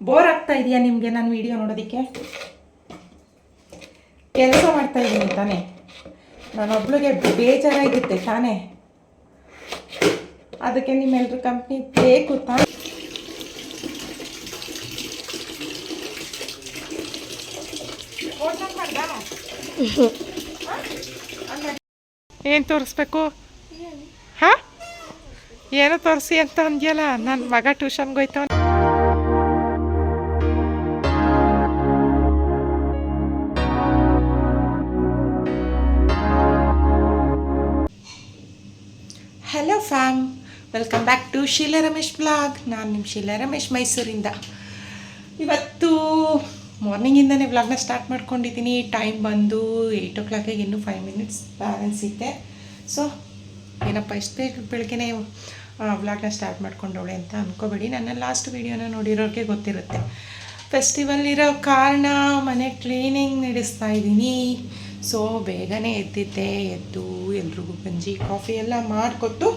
Bore ಆಗ್ತಾ ಇದೆಯಾ ನಿಮಗೆ ನಾನು ವಿಡಿಯೋ ನೋಡೋದಕ್ಕೆ? ಕೆಲಸ ಮಾಡ್ತಾ ಇದ್ದೀನಿ ತಾನೇ. ನಾನೊಬ್ಳಿಗೆ ಬೇಜಾರಾಗಿರುತ್ತೆ ತಾನೇ. ಅದಕ್ಕೆ ನಿಮ್ಮೆಲ್ಲರೂ ಕಂಪ್ನಿ ಬೇಕು ತಾನೆ ಏನು ತೋರಿಸ್ಬೇಕು? ಹಾ? ಏನೋ ತೋರಿಸಿ ಅಂತ ಅಂದ್ಯಲ್ಲ ನನ್ನ ಮಗ ಟ್ಯೂಷನ್ಗೆ ಹೋಯ್ತವನ. ಶೀಲಾ ರಮೇಶ್ ಬ್ಲಾಗ್ ನಾನು ನಿಮ್ಮ ಶೀಲಾ ರಮೇಶ್ ಮೈಸೂರಿಂದ. ಇವತ್ತು ಮಾರ್ನಿಂಗಿಂದನೇ ಬ್ಲಾಗ್ನ ಸ್ಟಾರ್ಟ್ ಮಾಡ್ಕೊಂಡಿದ್ದೀನಿ ಟೈಮ್ ಬಂದು ಏಯ್ಟ್ ಓ ಕ್ಲಾಕಿಗೆ ಇನ್ನೂ ಫೈವ್ ಮಿನಿಟ್ಸ್ ಬ್ಯಾಲೆನ್ಸ್ ಇದೆ. ಸೊ ಏನಪ್ಪ, ಇಷ್ಟು ಬೇಗ ಬೆಳಗ್ಗೆನೇ ಬ್ಲಾಗ್ನ ಸ್ಟಾರ್ಟ್ ಮಾಡ್ಕೊಂಡವಳೆ ಅಂತ ಅಂದ್ಕೋಬೇಡಿ ನನ್ನ ಲಾಸ್ಟ್ ವೀಡಿಯೋನ ನೋಡಿರೋರಿಗೆ ಗೊತ್ತಿರುತ್ತೆ. ಫೆಸ್ಟಿವಲ್ ಇರೋ ಕಾರಣ ಮನೆ ಕ್ಲೀನಿಂಗ್ ನಡೆಸ್ತಾ ಇದ್ದೀನಿ ಸೊ ಬೇಗನೆ ಎದ್ದಿದ್ದೆ. ಎದ್ದು ಎಲ್ರಿಗೂ ಗಂಜಿ ಕಾಫಿ ಎಲ್ಲ ಮಾಡಿಕೊಟ್ಟು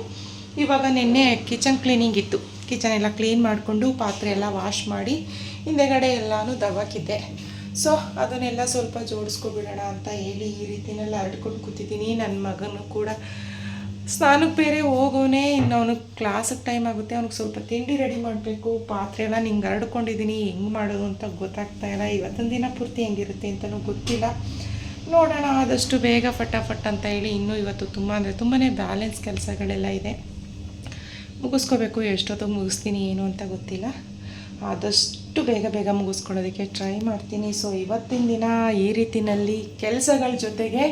ಇವಾಗ ನಿನ್ನೆ ಕಿಚನ್ ಕ್ಲೀನಿಂಗ್ ಇತ್ತು. ಕಿಚನ್ ಎಲ್ಲ ಕ್ಲೀನ್ ಮಾಡಿಕೊಂಡು ಪಾತ್ರೆ ಎಲ್ಲ ವಾಶ್ ಮಾಡಿ ಹಿಂದೆಗಡೆ ಎಲ್ಲನೂ ದವಾಕಿದ್ದೆ ಸೊ ಅದನ್ನೆಲ್ಲ ಸ್ವಲ್ಪ ಜೋಡಿಸ್ಕೊಬಿಡೋಣ ಅಂತ ಹೇಳಿ ಈ ರೀತಿನೆಲ್ಲ ಹರಡ್ಕೊಂಡು ಕೂತಿದ್ದೀನಿ. ನನ್ನ ಮಗನೂ ಕೂಡ ಸ್ನಾನಕ್ಕೆ ಬೇರೆ ಹೋಗೋನೆ ಇನ್ನು ಅವನಿಗೆ ಕ್ಲಾಸಿಗೆ ಟೈಮ್ ಆಗುತ್ತೆ. ಅವ್ನಿಗೆ ಸ್ವಲ್ಪ ತಿಂಡಿ ರೆಡಿ ಮಾಡಬೇಕು. ಪಾತ್ರೆ ಎಲ್ಲ ನಿಂಗೆ ಹರಡ್ಕೊಂಡಿದ್ದೀನಿ ಹೆಂಗೆ ಮಾಡೋದು ಅಂತ ಗೊತ್ತಾಗ್ತಾ ಇಲ್ಲ. ಇವತ್ತಿನ ದಿನ ಪೂರ್ತಿ ಹೆಂಗಿರುತ್ತೆ ಅಂತಲೂ ಗೊತ್ತಿಲ್ಲ. ನೋಡೋಣ ಆದಷ್ಟು ಬೇಗ ಫಟಾಫಟ್ ಅಂತ ಹೇಳಿ ಇನ್ನೂ ಇವತ್ತು ತುಂಬ ಅಂದರೆ ತುಂಬಾ ಬ್ಯಾಲೆನ್ಸ್ ಕೆಲಸಗಳೆಲ್ಲ ಇದೆ. ಮುಗಿಸ್ಕೋಬೇಕು ಎಷ್ಟೊತ್ತಿಗೆ ಮುಗಿಸ್ತೀನಿ ಏನು ಅಂತ ಗೊತ್ತಿಲ್ಲ. ಆದಷ್ಟು ಬೇಗ ಬೇಗ ಮುಗಿಸ್ಕೊಳ್ಳೋದಕ್ಕೆ ಟ್ರೈ ಮಾಡ್ತೀನಿ. ಸೊ ಇವತ್ತಿನ ದಿನ ಈ ರೀತಿಯಲ್ಲಿ ಕೆಲಸಗಳ ಜೊತೆಗೆ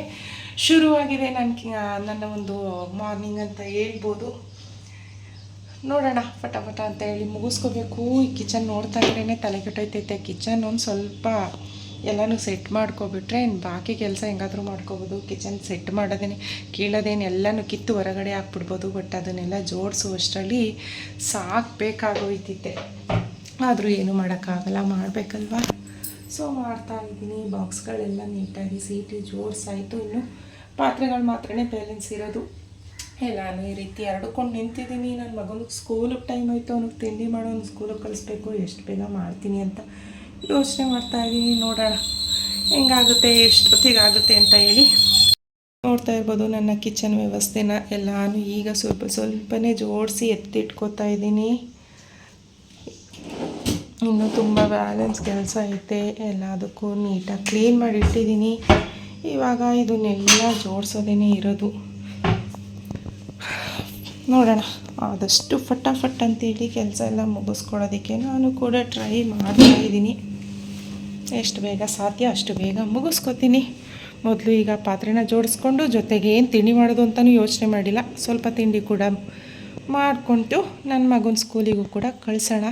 ಶುರುವಾಗಿದೆ ನನ್ನ ನನ್ನ ಒಂದು ಮಾರ್ನಿಂಗ್ ಅಂತ ಹೇಳ್ಬೋದು. ನೋಡೋಣ ಫಟಾಫಟ ಅಂತ ಹೇಳಿ ಮುಗಿಸ್ಕೋಬೇಕು. ಈ ಕಿಚನ್ ನೋಡ್ತಾ ಇದ್ರೇ ತಲೆ ಕೆಟ್ಟೋಯ್ತೈತೆ ಕಿಚನ್ ಒಂದು ಸ್ವಲ್ಪ ಎಲ್ಲನೂ ಸೆಟ್ ಮಾಡ್ಕೊಬಿಟ್ರೆ ಇನ್ನು ಬಾಕಿ ಕೆಲಸ ಹೆಂಗಾದರೂ ಮಾಡ್ಕೋಬೋದು. ಕಿಚನ್ ಸೆಟ್ ಮಾಡೋದೇನೆ, ಕೀಳೋದೇನು ಎಲ್ಲನೂ ಕಿತ್ತು ಹೊರಗಡೆ ಹಾಕ್ಬಿಡ್ಬೋದು. ಬಟ್ ಅದನ್ನೆಲ್ಲ ಜೋಡಿಸುವಷ್ಟರಲ್ಲಿ ಸಾಕು ಬೇಕಾಗೋಯ್ತಿತ್ತೆ ಆದರೂ ಏನು ಮಾಡೋಕ್ಕಾಗಲ್ಲ, ಮಾಡಬೇಕಲ್ವಾ? ಸೊ ಮಾಡ್ತಾ ಇದ್ದೀನಿ. ಬಾಕ್ಸ್ಗಳೆಲ್ಲ ನೀಟಾಗಿ ಸೀಟಿ ಜೋಡಿಸಾಯಿತು. ಇನ್ನು ಪಾತ್ರೆಗಳು ಮಾತ್ರನೇ ಬ್ಯಾಲೆನ್ಸ್ ಇರೋದು. ಎಲ್ಲಾನು ಈ ರೀತಿ ಹರಡ್ಕೊಂಡು ನಿಂತಿದ್ದೀನಿ. ನನ್ನ ಮಗನಿಗೆ ಸ್ಕೂಲಿಗೆ ಟೈಮ್ ಆಯಿತು. ಅವನಿಗೆ ತಿಂಡಿ ಮಾಡೋ ಅವ್ನು ಸ್ಕೂಲಿಗೆ ಕಳಿಸ್ಬೇಕು. ಎಷ್ಟು ಬೇಗ ಮಾಡ್ತೀನಿ ಅಂತ. ಯೋಚನೆ ಮಾಡ್ತಾ ಇದ್ದೀನಿ, ನೋಡೋಣ. ಹೆಂಗಾಗುತ್ತೆ, ಎಷ್ಟೊತ್ತಿಗಾಗುತ್ತೆ ಅಂತ ಹೇಳಿ. ನೋಡ್ತಾ ಇರ್ಬೋದು, ನನ್ನ ಕಿಚನ್ ವ್ಯವಸ್ಥೆನ ಎಲ್ಲಾನು ಈಗ ಸ್ವಲ್ಪ ಸ್ವಲ್ಪನೇ ಜೋಡಿಸಿ ಎತ್ತಿಟ್ಕೋತಾ ಇದ್ದೀನಿ. ಇನ್ನೂ ತುಂಬ ಬ್ಯಾಲೆನ್ಸ್ ಕೆಲಸ ಐತೆ, ಎಲ್ಲದಕ್ಕೂ ನೀಟಾಗಿ ಕ್ಲೀನ್ ಮಾಡಿ ಇಟ್ಟಿದ್ದೀನಿ ಇವಾಗ ಇದನ್ನೆಲ್ಲ ಜೋಡಿಸೋದೇ ಇರೋದು. ನೋಡೋಣ, ಆದಷ್ಟು ಫಟಾಫಟ್ ಅಂತೇಳಿ ಕೆಲಸ ಎಲ್ಲ ಮುಗಿಸ್ಕೊಳ್ಳೋದಕ್ಕೆ ನಾನು ಕೂಡ ಟ್ರೈ ಮಾಡ್ತಾ ಇದ್ದೀನಿ. ಎಷ್ಟು ಬೇಗ ಸಾಧ್ಯ ಅಷ್ಟು ಬೇಗ ಮುಗಿಸ್ಕೊತೀನಿ. ಮೊದಲು ಈಗ ಪಾತ್ರೆನ ಜೋಡಿಸ್ಕೊಂಡು ಜೊತೆಗೆ ಏನು ತಿಂಡಿ ಮಾಡೋದು ಅಂತಲೂ ಯೋಚನೆ ಮಾಡಿಲ್ಲ. ಸ್ವಲ್ಪ ತಿಂಡಿ ಕೂಡ ಮಾಡಿಕೊಂಡು ನನ್ನ ಮಗನ ಸ್ಕೂಲಿಗೂ ಕೂಡ ಕಳಿಸೋಣ.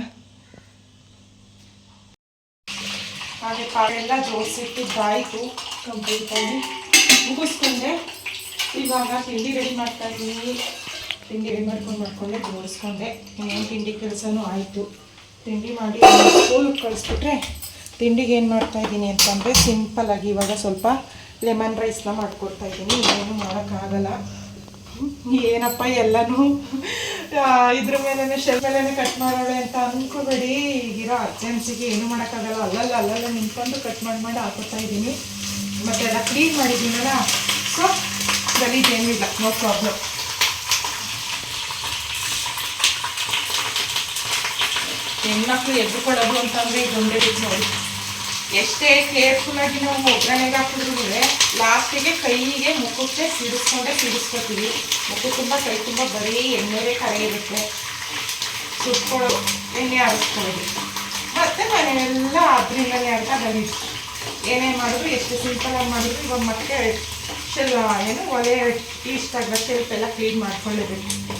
ಹಾಗೆ ಪಾತ್ರೆಲ್ಲ ಜೋಡಿಸಿಟ್ಟಿದ್ದಾಯಿತು ಕಂಪ್ಲೀಟಾಗಿ ಮುಗಿಸ್ಕೊಂಡೆ. ಇವಾಗ ತಿಂಡಿ ರೆಡಿ ಮಾಡ್ತಾ ಇದ್ದೀನಿ. ತಿಂಡಿ ರೆಡಿ ಮಾಡ್ಕೊಂಡು ಮಾಡ್ಕೊಂಡೆ ಜೋಡಿಸ್ಕೊಂಡೆ. ಇನ್ನೇನು ತಿಂಡಿ ಕೆಲಸನೂ ಆಯಿತು. ತಿಂಡಿ ಮಾಡಿ ಸ್ಕೂಲಿಗೆ ಕಳಿಸ್ಬಿಟ್ರೆ ತಿಂಡಿಗೆ ಏನು ಮಾಡ್ತಾ ಇದ್ದೀನಿ ಅಂತಂದರೆ ಸಿಂಪಲಾಗಿ ಇವಾಗ ಸ್ವಲ್ಪ ಲೆಮನ್ ರೈಸ್ನ ಮಾಡ್ಕೊಡ್ತಾ ಇದ್ದೀನಿ. ಏನು ಮಾಡೋಕ್ಕಾಗಲ್ಲ ಏನಪ್ಪ ಎಲ್ಲನೂ ಇದ್ರ ಮೇಲೇ ಶೆಲ್ ಮೇಲೇ ಕಟ್ ಮಾಡೋಳೆ ಅಂತ ಅಂದ್ಕೋಬೇಡಿ ಈಗಿರೋ ಅರ್ಜೆನ್ಸಿಗೆ ಏನು ಮಾಡೋಕ್ಕಾಗಲ್ಲ ಅಲ್ಲಲ್ಲ ಅಲ್ಲಲ್ಲ ನಿಂತ್ಕೊಂಡು ಕಟ್ ಮಾಡಿ ಮಾಡಿ ಹಾಕೋತಾ ಇದ್ದೀನಿ. ಮತ್ತೆಲ್ಲ ಕ್ಲೀನ್ ಮಾಡಿದ್ದೀನಲ್ಲ. ಸೊ ಗಲೀಜೇನಿಲ್ಲ ನೋ ಪ್ರಾಬ್ಲಮ್ ಹೆಣ್ಮಕ್ಳು ಎದ್ದುಕೊಳ್ಳೋದು ಅಂತಂದರೆ ಇದೊಂದೇ ರೀತಿ ನೋಡಿ. ಎಷ್ಟೇ ಕೇರ್ಫುಲ್ಲಾಗಿ ನಾವು ಒಗ್ಗರಣೆಗೆ ಹಾಕಿದ್ರು ಲಾಸ್ಟಿಗೆ ಕೈಗೆ ಮುಖಕ್ಕೆ ಸಿಡಿಸ್ಕೊಂಡೆ ಸಿಡಿಸ್ಕೊತೀವಿ. ಮುಖ ತುಂಬ, ಕೈ ತುಂಬ ಬರೀ ಎಣ್ಣೆ ಕರೆ ಇರುತ್ತೆ. ಸುಟ್ಕೊಳ್ಳೋ ಎಣ್ಣೆ ಆರಿಸ್ಕೊಳ್ಳೋದು. ಮತ್ತು ಮನೆಯೆಲ್ಲ ಅದರಿಂದಲೇ ಅಂತ ಬಂದಿತ್ತು ಏನೇ ಮಾಡಿದ್ರು, ಎಷ್ಟು ಸಿಂಪಲಾಗಿ ಮಾಡಿದ್ರು, ಇವಾಗ ಮತ್ತೆ ಏನು ಒಲೆ ಇಷ್ಟ ಆಗಿ ಶೆಲ್ಫ್ ಎಲ್ಲ ಕ್ಲೀನ್ ಮಾಡ್ಕೊಳ್ಳೇಬೇಕು.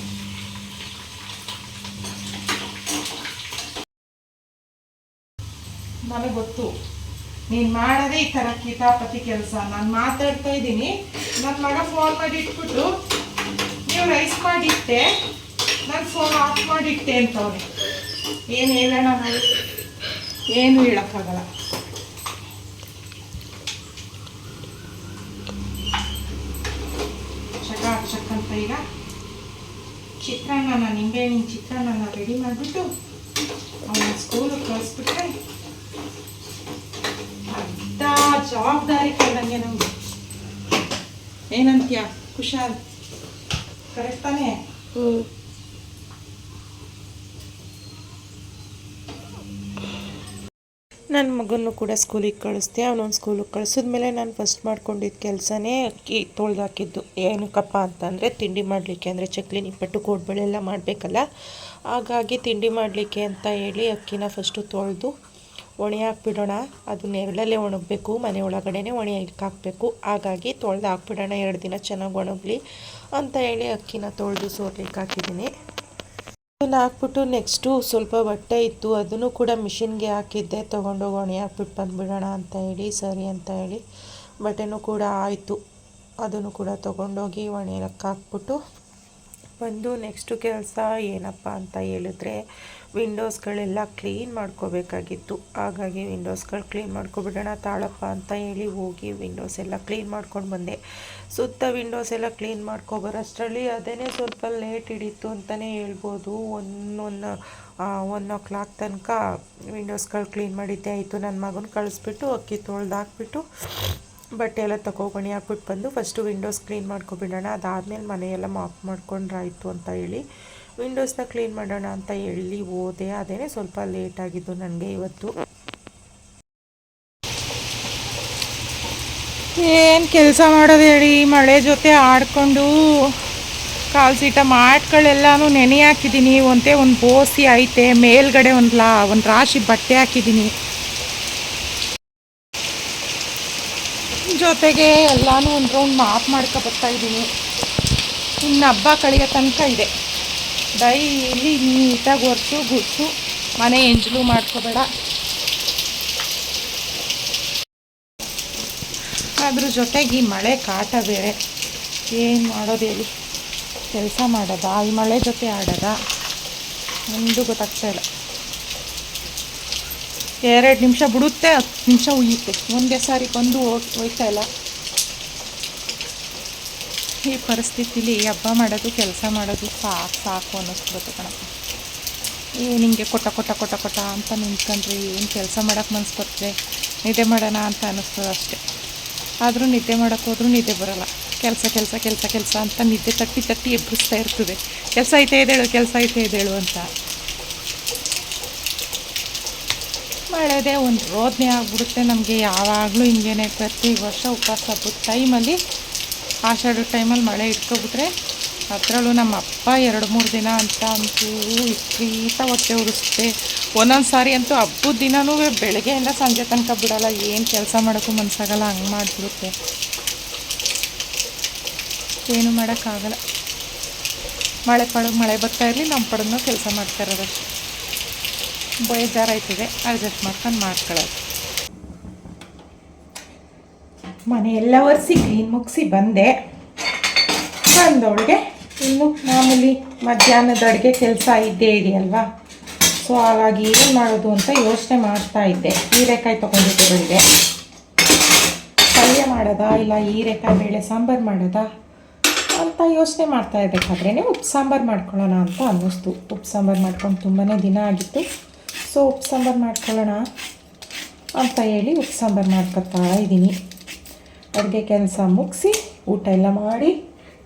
ನನಗೆ ಗೊತ್ತು. ನೀನು ಮಾಡೋದೇ ಈ ಥರ ಕಿತಾಪತಿ ಕೆಲಸ. ನಾನು ಮಾತಾಡ್ತಾ ಇದ್ದೀನಿ. ನನ್ನ ಮಗ ಫೋನ್ ಮಾಡಿ ಇಟ್ಬಿಟ್ಟು ನೀವು ರೈಸ್ ಮಾಡಿಟ್ಟೆ. ನಾನು ಫೋನ್ ಆಫ್ ಮಾಡಿಟ್ಟೆ ಅಂತವ್ರೆ ಏನು ಹೇಳೋಣ ನಾನು ಏನು ಹೇಳೋಕ್ಕಾಗಲ್ಲ. ಚಕ ಈಗ. ಚಿತ್ರಾನ್ನ ನಿನ್ನ ಚಿತ್ರಾನ್ನ ರೆಡಿ ಮಾಡಿಬಿಟ್ಟು, ಅವನ ಸ್ಕೂಲಿಗೆ ಕಳಿಸ್ಬಿಟ್ರೆ ಜವಾಬ್ದಾರಿ ಕಂಡಂಗೆ ನಮ್ಗೆ ಏನಂತೀಯ? ಕುಶಾಲ್. ಕರೆಕ್ಟ್ ತಾನೇ? ಹ್ಞೂ ನನ್ನ ಮಗನ್ನು ಕೂಡ ಸ್ಕೂಲಿಗೆ ಕಳಿಸ್ದೆ ಅವನೊಂದು ಸ್ಕೂಲಿಗೆ ಕಳಿಸಿದ್ಮೇಲೆ ನಾನು ಫಸ್ಟ್ ಮಾಡ್ಕೊಂಡಿದ್ದ ಕೆಲಸನೇ ಅಕ್ಕಿ ತೊಳೆದಾಕಿದ್ದು. ಏನಕ್ಕಪ್ಪ ಅಂತಂದರೆ ತಿಂಡಿ ಮಾಡಲಿಕ್ಕೆ ಅಂದರೆ ಚಕ್ಲಿ ನಿಪ್ಪಟ್ಟು ಕೋಡ್ಬಳೆ ಎಲ್ಲ ಮಾಡಬೇಕಲ್ಲ? ಹಾಗಾಗಿ ತಿಂಡಿ ಮಾಡಲಿಕ್ಕೆ ಅಂತ ಹೇಳಿ ಅಕ್ಕಿನ ಫಸ್ಟು ತೊಳೆದು ಒಣೆ ಹಾಕ್ಬಿಡೋಣ. ಅದು ನೆರಳಲ್ಲೇ ಒಣಗಬೇಕು, ಮನೆ ಒಳಗಡೆನೆ ಒಣೆ ಹಾಕಬೇಕು. ಹಾಗಾಗಿ ತೊಳೆದು ಹಾಕ್ಬಿಡೋಣ, ಎರಡು ದಿನ ಚೆನ್ನಾಗಿ ಒಣಗಲಿ ಅಂತ ಹೇಳಿ ಅಕ್ಕಿನ ತೊಳೆದು ಸೋರ್ಲಿಕ್ಕೆ ಹಾಕಿದ್ದೀನಿ. ಅದನ್ನು ಹಾಕ್ಬಿಟ್ಟು ನೆಕ್ಸ್ಟು ಸ್ವಲ್ಪ ಬಟ್ಟೆ ಇತ್ತು, ಅದನ್ನು ಕೂಡ ಮಿಷಿನ್ಗೆ ಹಾಕಿದ್ದೆ. ತೊಗೊಂಡೋಗಿ ಒಣೆ ಹಾಕ್ಬಿಟ್ಟು ಬಂದುಬಿಡೋಣ ಅಂತ ಹೇಳಿ, ಸರಿ ಅಂತ ಹೇಳಿ ಬಟ್ಟೆನೂ ಕೂಡ ಆಯಿತು. ಅದನ್ನು ಕೂಡ ತೊಗೊಂಡೋಗಿ ಒಣೆಲಕ್ಕೆ ಹಾಕ್ಬಿಟ್ಟು ಬಂದು ನೆಕ್ಸ್ಟು ಕೆಲಸ ಏನಪ್ಪ ಅಂತ ಹೇಳಿದ್ರೆ ವಿಂಡೋಸ್ಗಳೆಲ್ಲ ಕ್ಲೀನ್ ಮಾಡ್ಕೋಬೇಕಾಗಿತ್ತು. ಹಾಗಾಗಿ ವಿಂಡೋಸ್ಗಳು ಕ್ಲೀನ್ ಮಾಡ್ಕೊಬಿಡೋಣ ತಾಳಪ್ಪ ಅಂತ ಹೇಳಿ ಹೋಗಿ ವಿಂಡೋಸ್ ಎಲ್ಲ ಕ್ಲೀನ್ ಮಾಡ್ಕೊಂಡು ಬಂದೆ. ಸುತ್ತ ವಿಂಡೋಸ್ ಎಲ್ಲ ಕ್ಲೀನ್ ಮಾಡ್ಕೊಬರೋಷ್ಟರಲ್ಲಿ ಅದೇ ಸ್ವಲ್ಪ ಲೇಟ್ ಹಿಡಿತು ಅಂತಲೇ ಹೇಳ್ಬೋದು. ಒನ್ ಒನ್ ಓ ಕ್ಲಾಕ್ ತನಕ ವಿಂಡೋಸ್ಗಳು ಕ್ಲೀನ್ ಮಾಡಿದ್ದೆ. ಆಯಿತು ನನ್ನ ಮಗನ ಕಳಿಸ್ಬಿಟ್ಟು, ಅಕ್ಕಿ ತೊಳೆದಾಕ್ಬಿಟ್ಟು, ಬಟ್ಟೆ ಎಲ್ಲ ತಗೋಗೋಣಿ ಹಾಕ್ಬಿಟ್ಟು ಬಂದು ಫಸ್ಟು ವಿಂಡೋಸ್ ಕ್ಲೀನ್ ಮಾಡ್ಕೊಬಿಡೋಣ. ಅದಾದಮೇಲೆ ಮನೆಯೆಲ್ಲ ಮಾಪ್ ಮಾಡ್ಕೊಂಡ್ರಾಯ್ತು ಅಂತ ಹೇಳಿ ವಿಂಡೋಸ್ನ ಕ್ಲೀನ್ ಮಾಡೋಣ ಅಂತ ಹೇಳಿ ಹೋದೆ. ಅದೇನೇ ಸ್ವಲ್ಪ ಲೇಟ್ ಆಗಿದ್ದು ನನಗೆ ಇವತ್ತು. ಏನು ಕೆಲಸ ಮಾಡೋದು ಹೇಳಿ? ಮಳೆ ಜೊತೆ ಆಡ್ಕೊಂಡು ಕಾಲು ಸೀಟ ಮಾಟ್ಗಳೆಲ್ಲನೂ ನೆನೆ ಹಾಕಿದ್ದೀನಿ. ಒಂದೇ ಒಂದು ಬೋಸಿ ಐತೆ. ಮೇಲ್ಗಡೆ ಒಂದು ಲಾ, ಒಂದು ರಾಶಿ ಬಟ್ಟೆ ಹಾಕಿದ್ದೀನಿ. ಜೊತೆಗೆ ಎಲ್ಲನೂ ಒಂದು ರೌಂಡ್ ಮಾಪ್ ಮಾಡ್ಕೊ ಬರ್ತಾ ಇದ್ದೀನಿ. ಇನ್ನು ಹಬ್ಬ ಕಳೆಯೋ ತನಕ ಇದೆ. ಡೈಲಿ ನೀಟಾಗಿ ಒರೆಸು ಗುಡ್ಸು ಮನೆ ಎಂಜಲು ಮಾಡ್ಕೋಬೇಡ. ಅದ್ರ ಜೊತೆಗೆ ಈ ಮಳೆ ಕಾಟ ಬೇರೆ. ಏನು ಮಾಡೋದು ಹೇಳಿ. ಕೆಲಸ ಮಾಡೋದಾ, ಈ ಮಳೆ ಜೊತೆ ಆಡೋದಾ. ಒಂದು ಗೊತ್ತಾಗ್ತಾ ಇಲ್ಲ. ಎರಡು ನಿಮಿಷ ಬಿಡುತ್ತೆ, ಹತ್ತು ನಿಮಿಷ ಉಯ್ಯುತ್ತೆ. ಒಂದೇ ಸಾರಿ ಬಂದು ಹೋಗ್ತಾ ಇಲ್ಲ. ಈ ಪರಿಸ್ಥಿತಿಲಿ ಹಬ್ಬ ಮಾಡೋದು, ಕೆಲಸ ಮಾಡೋದು ಸಾಕು ಸಾಕು ಅನ್ನಿಸ್ಬಿಡುತ್ತೆ ಕಣಪ್ಪ. ಏ ನಿಮಗೆ ಕೊಟ್ಟ ಕೊಟ್ಟ ಕೊಟ್ಟ ಕೊಟ್ಟ ಅಂತ ನಿಂತ್ಕೊಂಡ್ರಿ ಏನು ಕೆಲಸ ಮಾಡೋಕೆ ಮನಸ್ಸು ಬರ್ತದೆ ನಿದ್ದೆ ಮಾಡೋಣ ಅಂತ ಅನ್ನಿಸ್ತದೆ ಅಷ್ಟೇ. ಆದರೂ ನಿದ್ದೆ ಮಾಡೋಕ್ಕೆ ಹೋದ್ರೂ ನಿದ್ದೆ ಬರೋಲ್ಲ. ಕೆಲಸ ಕೆಲಸ ಕೆಲಸ ಕೆಲಸ ಅಂತ ನಿದ್ದೆ ತಟ್ಟಿ ತಟ್ಟಿ ಎಬ್ಬಿಸ್ತಾ ಇರ್ತದೆ. ಕೆಲಸ ಐತೆ ಎದ್ದೇಳು ಕೆಲಸ ಐತೆ ಎದ್ದೇಳು ಅಂತ. ಮಾಡೋದೇ ಒಂದು ರೋದನೆ ಆಗ್ಬಿಡುತ್ತೆ ನಮಗೆ. ಯಾವಾಗಲೂ ಹಿಂಗೇನೆ ಪ್ರತಿ ವರ್ಷ ಉಪವಾಸ ಹಬ್ಬದ ಟೈಮಲ್ಲಿ ಆಷಾಢ ಟೈಮಲ್ಲಿ ಮಳೆ ಇಟ್ಕೊಬಿಟ್ರೆ ಅದರಲ್ಲೂ ನಮ್ಮ ಅಪ್ಪ ಎರಡು ಮೂರು ದಿನ ಅಂತ ಅಂತೂ ವಿಪರೀತ ಹೊಟ್ಟೆ ಉರಿಸುತ್ತೆ. ಒಂದೊಂದು ಸಾರಿ ಅಂತೂ ಹಬ್ಬದ ದಿನವೂ ಬೆಳಗ್ಗೆಯಿಂದ ಸಂಜೆ ತನಕ ಬಿಡೋಲ್ಲ. ಏನು ಕೆಲಸ ಮಾಡೋಕ್ಕೂ ಮನಸ್ಸಾಗಲ್ಲ ಹಂಗೆ ಮಾಡಿಬಿಡುತ್ತೆ. ಏನು ಮಾಡೋಕ್ಕಾಗಲ್ಲ. ಮಳೆ ಪಡ, ಮಳೆ ಬರ್ತಾ ಇರಲಿ, ನಮ್ಮ ಪಡಗೆ ಕೆಲಸ ಮಾಡ್ತಾ ಇರೋದು ಬೇಜಾರಾಯ್ತದೆ, ಅಡ್ಜಸ್ಟ್ ಮಾಡ್ಕೊಂಡು ಮಾಡ್ಕೊಳ್ಳೋದು. ಮನೆ ಎಲ್ಲ ಒರೆಸಿ ಕ್ಲೀನ್ ಮುಗಿಸಿ ಬಂದೆ. ಬಂದವಳಿಗೆ ಇನ್ನು ಮಾಮೂಲಿ ಮಧ್ಯಾಹ್ನದ ಅಡುಗೆ ಕೆಲಸ ಇದ್ದೇ ಇದೆಯಲ್ವಾ ಸೊ ಹಾಗಾಗಿ ಏನು ಮಾಡೋದು ಅಂತ ಯೋಚನೆ ಮಾಡ್ತಾ ಇದ್ದೆ. ಹೀರೆಕಾಯಿ ತೊಗೊಂಡಿದ್ದೆ ಬೆಳಿಗ್ಗೆ ಪಲ್ಯ ಮಾಡೋದಾ ಇಲ್ಲ ಹೀರೆಕಾಯಿ ಬೇಳೆ ಸಾಂಬಾರು ಮಾಡೋದಾ ಅಂತ ಯೋಚನೆ ಮಾಡ್ತಾ ಇರಬೇಕಾದ್ರೇ ಉಪ್ಪು ಸಾಂಬಾರು ಮಾಡ್ಕೊಳ್ಳೋಣ ಅಂತ ಅನ್ನಿಸ್ತು. ಉಪ್ಪು ಸಾಂಬಾರು ಮಾಡ್ಕೊಂಡು ತುಂಬಾ ದಿನ ಆಗಿತ್ತು. ಸೊ ಉಪ್ಪು ಸಾಂಬಾರು ಮಾಡ್ಕೊಳ್ಳೋಣ ಅಂತ ಹೇಳಿ ಉಪ್ಪು ಸಾಂಬಾರು ಮಾಡ್ಕೊತಾ ಇದ್ದೀನಿ. ಅಡುಗೆ ಕೆಲಸ ಮುಗಿಸಿ, ಊಟ ಎಲ್ಲ ಮಾಡಿ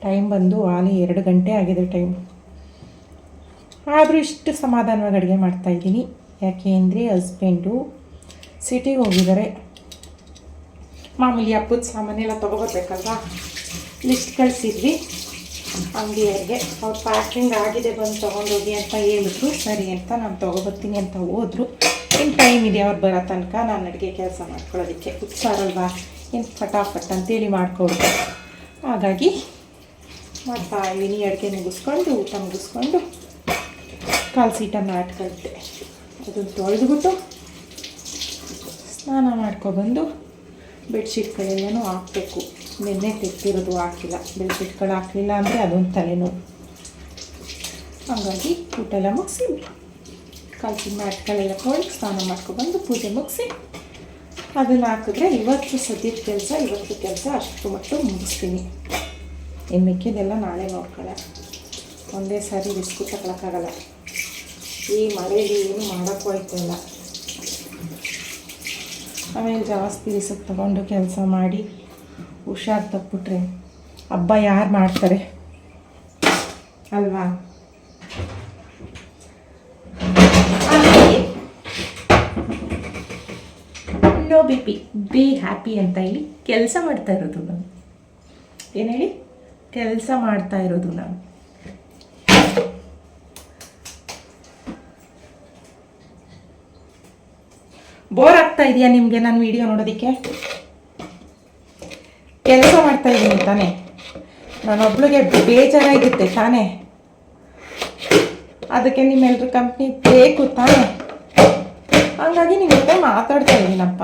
ಟೈಮ್ ಬಂದು ಆಲಿ ಎರಡು ಗಂಟೆ ಆಗಿದೆ ಟೈಮ್ ಆದರೂ ಇಷ್ಟು ಸಮಾಧಾನವಾಗಿ ಅಡುಗೆ ಮಾಡ್ತಾಯಿದ್ದೀನಿ ಯಾಕೆ ಅಂದರೆ ಹಸ್ಬೆಂಡು ಸಿಟಿಗೆ ಹೋಗಿದ್ದಾರೆ ಮಾಮೂಲಿ ಹಬ್ಬದ ಸಾಮಾನೆಲ್ಲ ತೊಗೊಬರ್ಬೇಕಲ್ವಾ? ಲಿಸ್ಟ್ ಕಳಿಸಿದ್ವಿ. ಅಂಗಡಿಯವ್ರಿಗೆ ಅವ್ರು ಪ್ಯಾಕಿಂಗ್ ಆಗಿದೆ, ಬಂದು ತೊಗೊಂಡೋಗಿ ಅಂತ ಹೇಳಿದ್ರು. ಸರಿ ಅಂತ ನಾನು ತೊಗೊಬರ್ತೀನಿ ಅಂತ ಹೋದ್ರು. ಇನ್ನು ಟೈಮ್ ಇದೆ, ಅವ್ರು ಬರೋ ತನಕ ನಾನು ಅಡುಗೆ ಕೆಲಸ ಮಾಡ್ಕೊಳ್ಳೋದಕ್ಕೆ. ಉತ್ಸಾರಲ್ವಾ ಏನು ಫಟಾಫಟ್ ಅಂತೇಳಿ ಮಾಡ್ಕೊಡ್ದೆ. ಹಾಗಾಗಿ ಮಾಡ್ತಾ ಇದ್ದೀನಿ. ಅಡುಗೆ ಮುಗಿಸ್ಕೊಂಡು ಊಟ ಮುಗಿಸ್ಕೊಂಡು ಕಾಲು ಸೀಟ ಮ್ಯಾಟ್ ಕಲಿತೆ ಅದನ್ನು ತೊಳೆದ್ಬಿಟ್ಟು ಸ್ನಾನ ಮಾಡ್ಕೊಬಂದು ಬೆಡ್ಶೀಟ್ಗಳೆಲ್ಲನೂ ಹಾಕ್ಬೇಕು. ನಿನ್ನೆ ತೆಗ್ದಿರೋದು ಹಾಕಿಲ್ಲ. ಬೆಡ್ಶೀಟ್ಗಳು ಹಾಕಲಿಲ್ಲ ಅಂದರೆ ಅದೊಂದು ತಲೆನೋವು. ಹಾಗಾಗಿ ಊಟ ಎಲ್ಲ ಮುಗಿಸಿ ಕಾಲ್ಸಿ ಮ್ಯಾಟ್ಗಳೆಲ್ಲ ತೊಳೆದು ಸ್ನಾನ ಮಾಡ್ಕೊಬಂದು ಪೂಜೆ ಮುಗಿಸಿ ಅದನ್ನು ಹಾಕಿದ್ರೆ ಇವತ್ತು ಸದ್ಯದ ಕೆಲಸ, ಇವತ್ತು ಕೆಲಸ ಅಷ್ಟು ಮಟ್ಟು ಮುಗಿಸ್ತೀನಿ. ಇನ್ನು ಮಿಕ್ಕಿದೆಲ್ಲ ನಾಳೆ ನೋಡ್ಕೊಳ್ಳೋಣ. ಒಂದೇ ಸಾರಿ ರಿಸ್ಕು ತಗೊಳಕ್ಕಾಗಲ್ಲ. ಈ ಮಳೆಯಲ್ಲಿ ಏನು ಮಾಡೋಕ್ಕೂ ಆಯ್ತಲ್ಲ ಆಮೇಲೆ ಜಾಸ್ತಿ ರಿಸಕ್ ತಗೊಂಡು ಕೆಲಸ ಮಾಡಿ ಹುಷಾರು ತಪ್ಪಿಟ್ರೆ. ಹಬ್ಬ ಯಾರು ಮಾಡ್ತಾರೆ? ಅಲ್ವಾ? No B P be happy ಅಂತ ಹೇಳಿ ಕೆಲಸ ಮಾಡ್ತಾ ಇರೋದು ನಾನು. ಏನು ಹೇಳಿ? ಕೆಲಸ ಮಾಡ್ತಾ ಇರೋದು ನಾನು. ಬೋರ್ ಆಗ್ತಾ ಇದೆಯಾ ನಿಮಗೆ ನಾನು ವಿಡಿಯೋ ನೋಡೋದಕ್ಕೆ? ಕೆಲಸ ಮಾಡ್ತಾ ಇದ್ದೀನಿ ತಾನೇ. ನಾನೊಬ್ಳಿಗೆ ಬೇಜಾರಾಗಿರುತ್ತೆ ತಾನೇ. ಅದಕ್ಕೆ ನಿಮ್ಮೆಲ್ಲರೂ ಕಂಪ್ನಿ ಬೇಕು ತಾನೇ. ಹಂಗಾಗಿ ನಿಮ್ಮ ಜೊತೆ ಮಾತಾಡ್ತಾ ಇದ್ದೀನಪ್ಪ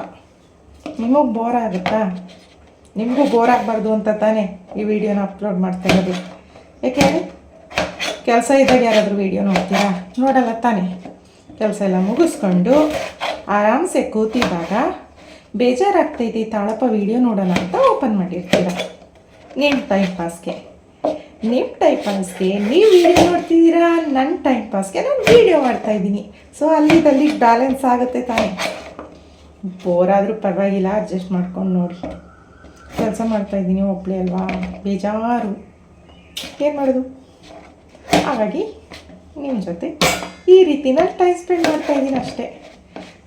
ನಿಮಗೆ ಬೋರ್ ಆಗುತ್ತಾ? ನಿಮಗೂ ಬೋರ್ ಆಗಬಾರ್ದು ಅಂತ ತಾನೇ ಈ ವಿಡಿಯೋನ ಅಪ್ಲೋಡ್ ಮಾಡ್ತಾ ಇರೋದು. ಯಾಕೆ ಕೆಲಸ ಇದ್ದಾಗ ಯಾರಾದರೂ ವಿಡಿಯೋ ನೋಡ್ತೀರಾ? ನೋಡಲ್ಲ ತಾನೇ. ಕೆಲಸ ಎಲ್ಲ ಮುಗಿಸ್ಕೊಂಡು ಆರಾಮ್ಸೆ ಕೂತಿದ್ದಾಗ ಬೇಜಾರಾಗ್ತೈತಿ ತಾಳಪ್ಪ ವಿಡಿಯೋ ನೋಡೋಣ ಅಂತ ಓಪನ್ ಮಾಡಿರ್ತೀರ? ನಿಮ್ಮ ಟೈಮ್ ಪಾಸ್ಗೆ ನಿಮ್ಮ ಟೈಮ್ ಪಾಸ್ಗೆ ನೀವು ವಿಡಿಯೋ ನೋಡ್ತಿದ್ದೀರಾ? ನನ್ನ ಟೈಮ್ ಪಾಸ್ಗೆ ನಾನು ವೀಡಿಯೋ ಮಾಡ್ತಾ ಇದ್ದೀನಿ. ಸೊ ಅಲ್ಲಿ ಬ್ಯಾಲೆನ್ಸ್ ಆಗುತ್ತೆ ತಾನೇ. ಬೋರ್ ಆದರೂ ಪರವಾಗಿಲ್ಲ ಅಡ್ಜಸ್ಟ್ ಮಾಡ್ಕೊಂಡು ನೋಡಿ. ಕೆಲಸ ಮಾಡ್ತಾ ಇದ್ದೀನಿ ಒಬ್ಬಳೇ ಅಲ್ವಾ? ಬೇಜಾರು. ಏನು ಮಾಡೋದು? ಹಾಗಾಗಿ ನಿಮ್ಮ ಜೊತೆ ಈ ರೀತಿನಲ್ಲಿ ಟೈಮ್ ಸ್ಪೆಂಡ್ ಮಾಡ್ತಾ ಇದ್ದೀನಿ ಅಷ್ಟೇ.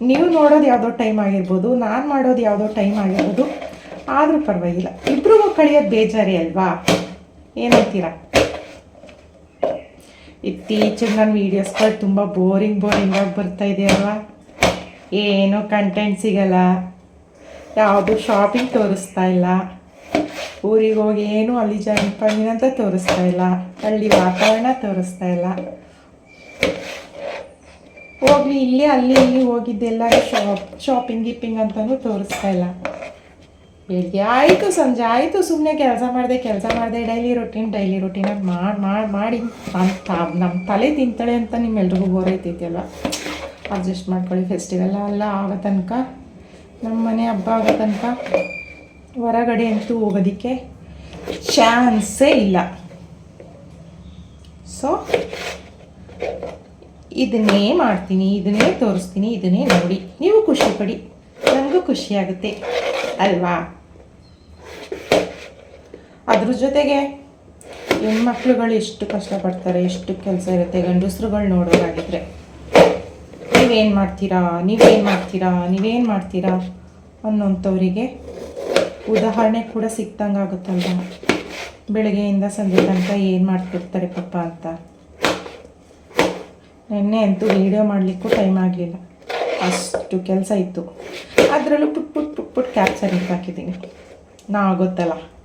ನೀವು ನೋಡೋದು ಯಾವುದೋ ಟೈಮ್ ಆಗಿರ್ಬೋದು, ನಾನು ಮಾಡೋದು ಯಾವುದೋ ಟೈಮ್ ಆಗಿರ್ಬೋದು. ಆದರೂ ಪರವಾಗಿಲ್ಲ. ಇಬ್ರಿಗೂ ಕಳೆಯೋದು ಬೇಜಾರೇ ಅಲ್ವಾ? ಏನಂತೀರಾ ಇತ್ತೀಚೆಗೆ ನನ್ನ ವೀಡಿಯೋಸ್ಗಳು ತುಂಬ ಬೋರಿಂಗ್ ಬೋರಿಂಗ್ ಆಗಿ ಬರ್ತಾ ಇದೆ ಅಲ್ವಾ? ಏನೂ ಕಂಟೆಂಟ್ ಸಿಗಲ್ಲ. ಯಾವುದು ಶಾಪಿಂಗ್ ತೋರಿಸ್ತಾ ಇಲ್ಲ. ಊರಿಗೆ ಹೋಗಿ ಏನು ಅಲ್ಲಿ ಅಂತ ತೋರಿಸ್ತಾ ಇಲ್ಲ. ಹಳ್ಳಿ ವಾತಾವರಣ ತೋರಿಸ್ತಾ ಇಲ್ಲ. ಹೋಗ್ಲಿ, ಇಲ್ಲಿ, ಅಲ್ಲಿ, ಇಲ್ಲಿ ಹೋಗಿದ್ದೆಲ್ಲ ಶಾಪ್ ಶಾಪಿಂಗ್ ಗಿಪ್ಪಿಂಗ್ ಅಂತಲೂ ತೋರಿಸ್ತಾ ಇಲ್ಲ. ಬೆಳಿಗ್ಗೆ ಆಯಿತು ಸಂಜೆ, ಆಯಿತು ಸುಮ್ಮನೆ ಕೆಲಸ ಮಾಡಿದೆ ಕೆಲಸ ಮಾಡಿದೆ ಡೈಲಿ ರೊಟೀನ್ ಡೈಲಿ ರೊಟೀನ್ ಅಂತ ಮಾಡಿ ಮಾಡಿ ಮಾಡಿ ನಮ್ಮ ನಮ್ಮ ತಲೆ ತಿಂತಾಳೆ ಅಂತ ನಿಮ್ಮೆಲ್ರಿಗೂ ಬೋರೈತೈತಿ ಅಲ್ವಾ ಅಡ್ಜಸ್ಟ್ ಮಾಡ್ಕೊಳ್ಳಿ ಫೆಸ್ಟಿವಲ್ ಎಲ್ಲ ಆಗೋ ತನಕ ನಮ್ಮ ಮನೆ ಹಬ್ಬ ಆಗೋ ತನಕ ಹೊರಗಡೆ ಅಂತೂ ಹೋಗೋದಕ್ಕೆ ಚಾನ್ಸೇ ಇಲ್ಲ. ಸೊ ಇದನ್ನೇ ಮಾಡ್ತೀನಿ, ಇದನ್ನೇ ತೋರಿಸ್ತೀನಿ, ಇದನ್ನೇ ನೋಡಿ. ನೀವು ಖುಷಿಪಡಿ ನನಗೂ ಖುಷಿ ಆಗುತ್ತೆ, ಅಲ್ವಾ? ಅದ್ರ ಜೊತೆಗೆ ಹೆಣ್ಮಕ್ಳುಗಳು ಎಷ್ಟು ಕಷ್ಟಪಡ್ತಾರೆ ಎಷ್ಟು ಕೆಲಸ ಇರುತ್ತೆ ಗಂಡಸ್ರುಗಳು ನೋಡೋದಾಗಿದ್ರೆ. ನೀವೇನು ಮಾಡ್ತೀರಾ ನೀವೇನು ಮಾಡ್ತೀರಾ ನೀವೇನು ಮಾಡ್ತೀರಾ ಅನ್ನೋಂಥವ್ರಿಗೆ ಉದಾಹರಣೆ ಕೂಡ ಸಿಕ್ತಂಗೆ ಆಗುತ್ತಲ್ವ? ಬೆಳಗ್ಗೆಯಿಂದ ಸಂಜೆ ತನಕ ಏನು ಮಾಡ್ತಿರ್ತಾರೆ ಪಪ್ಪ ಅಂತ. ನಿನ್ನೆ ಅಂತೂ ವೀಡಿಯೋ ಮಾಡಲಿಕ್ಕೂ ಟೈಮ್ ಆಗಲಿಲ್ಲ. ಅಷ್ಟು ಕೆಲಸ ಇತ್ತು. ಅದರಲ್ಲೂ put put put put capture ಹಾಕಿದ್ದೀನಿ. ನಾ ಗೊತ್ತಲ್ಲ. ಆ,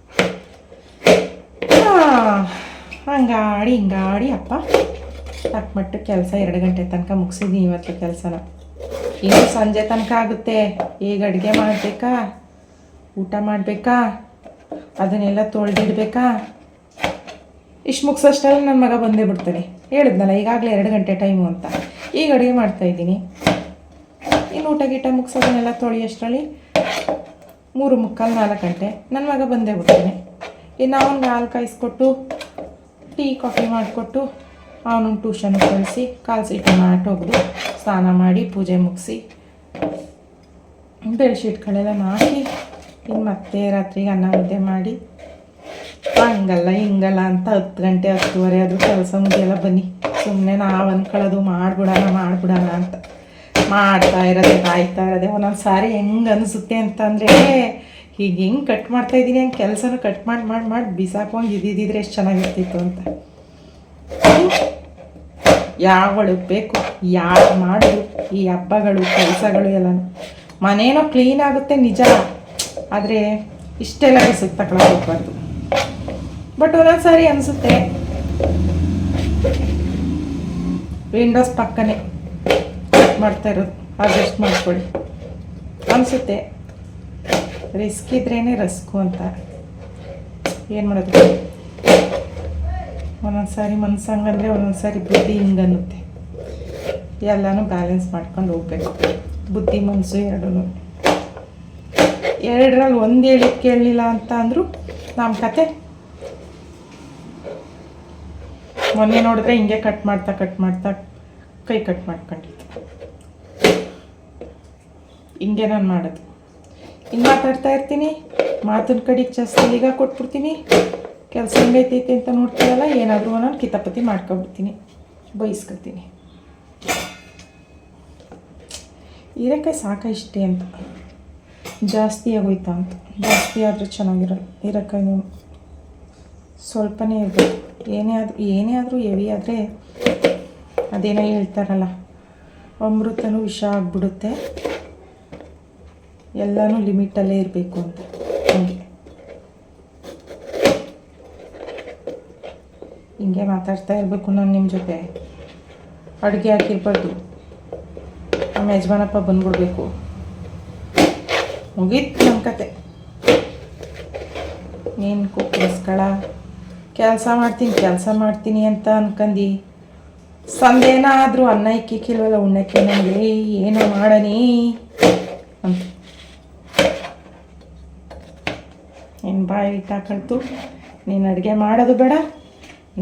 ಹಂಗಾಡಿ, ಹಿಂಗಾಡಿ, ಅಪ್ಪ. ತಕ್ಕಮಟ್ಟು ಕೆಲಸ ಎರಡು ಗಂಟೆ ತನಕ ಮುಗಿಸಿದ್ದೀನಿ ಇವತ್ತು ಕೆಲಸನ. ಇನ್ನು ಸಂಜೆ ತನಕ ಆಗುತ್ತೆ. ಈಗ ಅಡುಗೆ ಮಾಡಬೇಕಾ? ಊಟ ಮಾಡಬೇಕಾ? ಅದನ್ನೆಲ್ಲ ತೊಳೆದಿಡ್ಬೇಕಾ? ಇಷ್ಟು ಮುಗಿಸೋಷ್ಟಲ್ಲಿ ನನ್ನ ಮಗ ಬಂದೇ ಬಿಡ್ತಾನೆ. ಹೇಳಿದ್ನಲ್ಲ, ಈಗಾಗಲೇ ಎರಡು ಗಂಟೆ ಟೈಮು ಅಂತ. ಈಗ ಅಡುಗೆ ಮಾಡ್ತಾ ಇದ್ದೀನಿ. ಇನ್ನು ಊಟ ಗೀಟ ಮುಗಿಸೋದನ್ನೆಲ್ಲ ತೊಳೆಯೋಷ್ಟರಲ್ಲಿ ಮೂರು ಮುಕ್ಕಾಲು ನಾಲ್ಕು ಗಂಟೆ. ನನ್ನ ಮಗ ಬಂದೇ ಬಿಡ್ತಾನೆ. ಇನ್ನು ಅವನು ಹಾಲು ಕಾಯಿಸ್ಕೊಟ್ಟು, ಟೀ, ಕಾಫಿ ಮಾಡಿಕೊಟ್ಟು ಅವನು ಟ್ಯೂಷನ್ ಕಳಿಸಿ, ಕಾಲು ಸೀಟು ಮಾಡಿ ಸ್ನಾನ ಮಾಡಿ, ಪೂಜೆ ಮುಗಿಸಿ ಬೆಡ್ಶೀಟ್ಗಳೆಲ್ಲ ಹಾಕಿ ಇನ್ನು ಮತ್ತೆ ರಾತ್ರಿಗೆ ಅನ್ನ ಮುದ್ದೆ ಮಾಡಿ ಹಂಗಲ್ಲ, ಹಿಂಗಲ್ಲ ಅಂತ ಹತ್ತು ಗಂಟೆ, ಹತ್ತುವರೆ ಅದು ಕೆಲಸ ಮುಗಿಯಲ್ಲ ಬನ್ನಿ. ಸುಮ್ಮನೆ ನಾವು ಅಂದ್ಕೊಳ್ಳೋದು ಮಾಡಿಬಿಡೋಣ ಮಾಡಿಬಿಡೋಣ ಅಂತ. ಮಾಡ್ತಾ ಇರೋದೆ, ಕಾಯ್ತಾ ಇರೋದೆ. ಒಂದೊಂದು ಸಾರಿ ಹೆಂಗೆ ಅನಿಸುತ್ತೆ ಅಂತಂದರೆ ಹೀಗೆ ಹೆಂಗೆ ಕಟ್ ಮಾಡ್ತಾ ಇದ್ದೀನಿ ಹಂಗೆ ಕೆಲಸನೂ ಕಟ್ ಮಾಡಿ ಮಾಡಿ ಮಾಡಿ ಬಿಸಾಕೊಂಡು ಇದ್ದಿದ್ದಿದ್ರೆ ಎಷ್ಟು ಚೆನ್ನಾಗಿರ್ತಿತ್ತು ಅಂತ. ಯಾವ ಬೇಕು, ಯಾರು ಮಾಡಿದ್ರು ಈ ಹಬ್ಬಗಳು, ಕೆಲಸಗಳು ಎಲ್ಲನೂ ಮನೇನೋ ಕ್ಲೀನ್ ಆಗುತ್ತೆ ನಿಜ, ಆದರೆ ಇಷ್ಟೆಲ್ಲ ಬಿಸಿಕ್ ತಗೊಳಕ್ಕೆ ಹೋಗ್ಬಾರ್ದು. ಬಟ್ ಒಂದೊಂದು ಸಾರಿ ಅನಿಸುತ್ತೆ. ವಿಂಡೋಸ್ ಪಕ್ಕನೇ ಮಾಡ್ತಾ ಇರೋದು ಅಡ್ಜಸ್ಟ್ ಮಾಡ್ಕೊಳ್ಳಿ. ಅನಿಸುತ್ತೆ. ರಿಸ್ಕ್ ಇದ್ರೇ ರಸ್ಕು ಅಂತ. ಏನು ಮಾಡೋದು? ಒಂದೊಂದು ಸಾರಿ ಮನ್ಸು ಹಂಗಂದ್ರೆ ಒಂದೊಂದು ಸಾರಿ ಬುದ್ಧಿ ಹಿಂಗನ್ನುತ್ತೆ ಎಲ್ಲನೂ ಬ್ಯಾಲೆನ್ಸ್ ಮಾಡ್ಕೊಂಡು ಹೋಗ್ಬೇಕು. ಬುದ್ಧಿ ಮನಸ್ಸು ಎರಡೂ ಎರಡರಲ್ಲಿ ಒಂದು ಹೇಳಿ ಕೇಳಲಿಲ್ಲ ಅಂತ ಅಂದರೂ ನಮ್ಮ ಕತೆ. ಮೊನ್ನೆ ನೋಡಿದ್ರೆ ಹಿಂಗೆ ಕಟ್ ಮಾಡ್ತಾ ಕಟ್ ಮಾಡ್ತಾ ಕೈ ಕಟ್ ಮಾಡ್ಕೊಂಡಿತ್ತು ಹಿಂಗೆ ನಾನು ಮಾಡೋದು. ಹಿಂಗೆ ಮಾತಾಡ್ತಾ ಇರ್ತೀನಿ. ಮಾತಿನ ಕಡೆಗೆ ಜಾಸ್ತಿ ಈಗ ಕೊಟ್ಬಿಡ್ತೀನಿ. ಕೆಲಸ ಹೆಂಗೈತೈತೆ ಅಂತ ನೋಡ್ತೀರಲ್ಲ ಏನಾದರೂ ನಾನು ಕಿತಾಪತಿ ಮಾಡ್ಕೊಬಿಡ್ತೀನಿ ಬಯಸ್ಕೊಳ್ತೀನಿ ಹೀರೆಕಾಯಿ ಸಾಕ ಇಷ್ಟೇ ಅಂತ. ಜಾಸ್ತಿ ಆಗೋಯ್ತಾ ಅಂತ. ಜಾಸ್ತಿ ಆದರೂ ಚೆನ್ನಾಗಿರಲ್ಲ ಹೀರೆಕಾಯಿ ಸ್ವಲ್ಪನೇ ಇರಬೇಕು ಏನೇ ಆದರೂ ಏನೇ ಆದರೂ ಹೆವಿ ಆದರೆ ಅದೇನೋ ಹೇಳ್ತಾರಲ್ಲ, ಅಮೃತನೂ ವಿಷ ಆಗಿಬಿಡುತ್ತೆ. ಎಲ್ಲನೂ ಲಿಮಿಟಲ್ಲೇ ಇರಬೇಕು ಅಂತ. ಹಂಗೆ. ಹಿಂಗೆ ಮಾತಾಡ್ತಾ ಇರಬೇಕು ನಾನು ನಿಮ್ಮ ಜೊತೆ. ಅಡುಗೆ ಹಾಕಿರ್ಬಾರ್ದು. ನಮ್ಮ ಯಜಮಾನಪ್ಪ ಬಂದ್ಬಿಡ್ಬೇಕು. ಮುಗೀತು ನಮ್ಮ ಕತೆ. ನೀನು ಕುಕ್ಕರಿಸ್ಕೊಳ ಕೆಲಸ ಮಾಡ್ತೀನಿ ಕೆಲಸ ಮಾಡ್ತೀನಿ ಅಂತ ಅನ್ಕಂದು. ಸಂದೇನಾದರೂ ಅನ್ನ ಇಕ್ಕಿಕ್ಕಿಲ್ವಲ್ಲ ಉಣ್ಣಕ್ಕೆ ನನಗೆ ಏನು ಮಾಡನಿ ಅಂತ. ಬಾಯಿ ಇಟ್ಟಾಕಳ್ತು ನೀನು ಅಡುಗೆ ಮಾಡೋದು ಬೇಡ,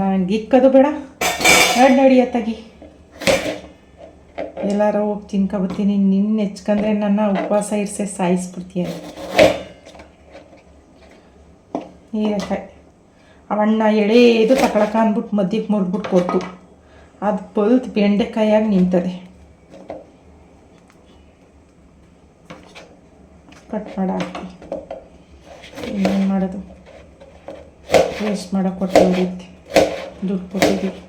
ನಾನು ಇಕ್ಕೋದು ಬೇಡ. ನಡ್ ತಗಿ ಎಲ್ಲರೂ ಹೋಗಿ ತಿನ್ಕೊಬತ್ತೀನಿ. ನಿನ್ನ ಹೆಚ್ಕಂದ್ರೆ ನನ್ನ ಉಪವಾಸ ಇರಿಸೆ, ಸಾಯಿಸ್ಬಿಡ್ತೀಯ. ಹೀರೆಕಾಯಿ ಅವಣ್ಣ ಎಳೆದು ತಕೊಳಕ ಅಂದ್ಬಿಟ್ಟು ಮದ್ಯಕ್ಕೆ ಮುರಿದ್ಬಿಟ್ಟು ಕೊಟ್ಟು ಅದು ಬಲ್ತು ಬೆಂಡೆಕಾಯಿಯಾಗಿ ನಿಂತದೆ. ಕಟ್ ಮಾಡಿ ಇನ್ನೇನು ಮಾಡೋದು? ವೇಸ್ಟ್ ಮಾಡೋಕೆ ಕೊಟ್ಟು ದುಡ್ಡು ಕೊಟ್ಟಿದ್ದೀವಿ.